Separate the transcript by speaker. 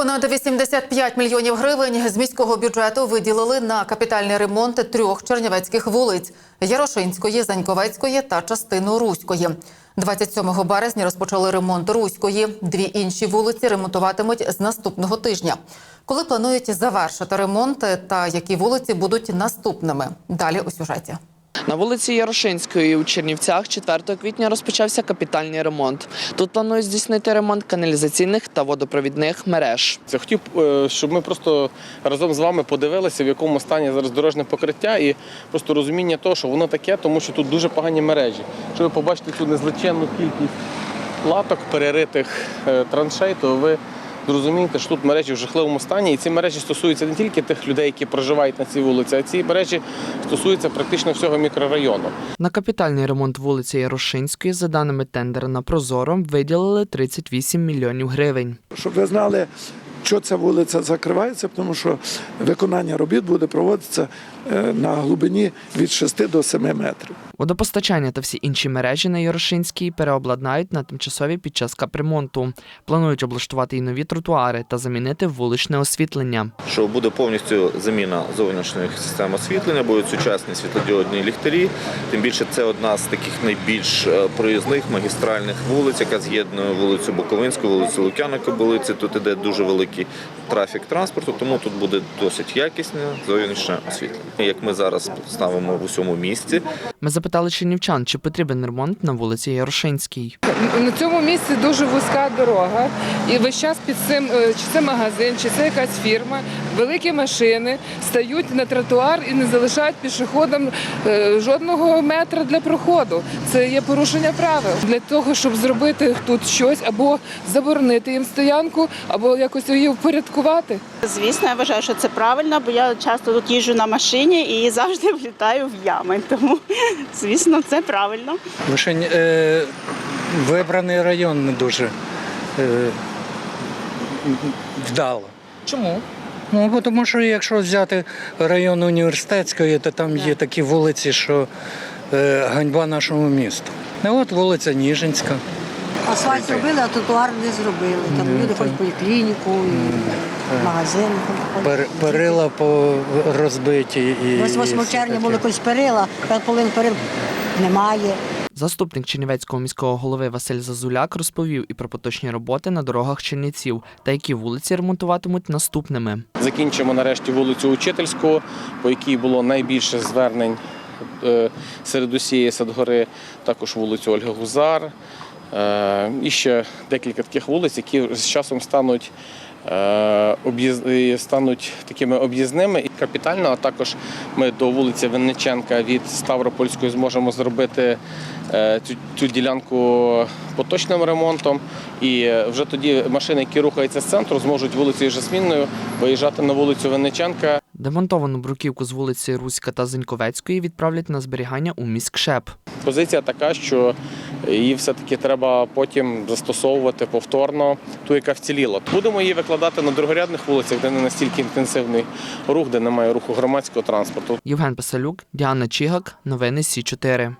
Speaker 1: Понад 85 мільйонів гривень з міського бюджету виділили на капітальний ремонт трьох чернівецьких вулиць – Ярошинської, Заньковецької та частину Руської. 27 березня розпочали ремонт Руської. Дві інші вулиці ремонтуватимуть з наступного тижня. Коли планують завершити ремонт та які вулиці будуть наступними? Далі у сюжеті.
Speaker 2: На вулиці Ярошинської у Чернівцях 4 квітня розпочався капітальний ремонт. Тут планують здійснити ремонт каналізаційних та водопровідних мереж.
Speaker 3: Я хотів, е, щоб ми просто разом з вами подивилися, в якому стані зараз дорожнє покриття, і просто розуміння того, що воно таке, тому що тут дуже погані мережі. Щоб ви побачите цю незличенну кількість латок, переритих е, траншей, то ви зрозумієте, що тут мережі в жахливому стані. І ці мережі стосуються не тільки тих людей, які проживають на цій вулиці, а ці мережі стосуються практично всього мікрорайону.
Speaker 2: На капітальний ремонт вулиці Ярошинської, за даними тендера на Прозоро, виділили 38 мільйонів гривень.
Speaker 4: щоб ви знали, що ця вулиця закривається, тому що виконання робіт буде проводитися е, на глибині від 6 до 7 метрів.
Speaker 2: Водопостачання та всі інші мережі на Ярошинській переобладнають на тимчасові під час капремонту. Планують облаштувати і нові тротуари та замінити вуличне освітлення.
Speaker 5: що буде повністю заміна зовнішніх систем освітлення, будуть сучасні світлодіодні ліхтарі. Тим більше це одна з таких найбільш е, проїзних магістральних вулиць, яка з'єднує вулицю Буковинську, вулицю Лук'яника вулиці. Тут іде дуже великий трафік транспорту, тому тут буде досить якісне зовнішнє освітлення. Як ми зараз ставимо в усьому місці.
Speaker 2: Ми запитали чернівчан, чи потрібен ремонт на вулиці Ярошинській.
Speaker 6: На цьому місці дуже вузька дорога, і весь час під цим, е, чи це магазин, чи це якась фірма, великі машини стають на тротуар і не залишають пішоходам е, жодного метра для проходу. Це є порушення правил. Для того, щоб зробити тут щось або заборонити їм стоянку, або якось її впорядкувати.
Speaker 7: Звісно, я вважаю, що це правильно, бо я часто тут їжджу на машині і завжди влітаю в ями. Тому, звісно, це правильно.
Speaker 8: Лише е, вибраний район не дуже е, вдало.
Speaker 2: Чому?
Speaker 8: Ну, бо тому що якщо взяти район університетської, то там є такі вулиці, що е, ганьба нашому місту. Ну от вулиця Ніжинська.
Speaker 9: Асфальт зробили, а тротуар не зробили. Там люди ходять в поліклініку, і магазин.
Speaker 8: Пер, перила по розбиті. І,
Speaker 9: Ось 8 червня були якось перила, половин перил немає.
Speaker 2: Заступник Чернівецького міського голови Василь Зазуляк розповів і про поточні роботи на дорогах Чернівців та які вулиці ремонтуватимуть наступними.
Speaker 3: Закінчимо нарешті вулицю Учительську, по якій було найбільше звернень е, серед усієї Садгори, також вулицю Ольга Гузар. Е, І ще декілька таких вулиць, які з часом стануть. е, стануть такими об'їзними і капітально. А також ми до вулиці Винниченка від Ставропольської зможемо зробити е, цю, цю ділянку поточним ремонтом. І вже тоді машини, які рухаються з центру, зможуть вулицею Жасмінною виїжджати на вулицю Винниченка
Speaker 2: Демонтовану бруківку з вулиці Руська та Зеньковецької відправлять на зберігання у міськшеп.
Speaker 3: Позиція така, що її все-таки треба потім застосовувати повторно, ту, яка вціліла. Будемо її викладати на другорядних вулицях, де не настільки інтенсивний рух, де немає руху громадського транспорту.
Speaker 2: Євген Пасалюк, Діана Чігак, новини Сі 4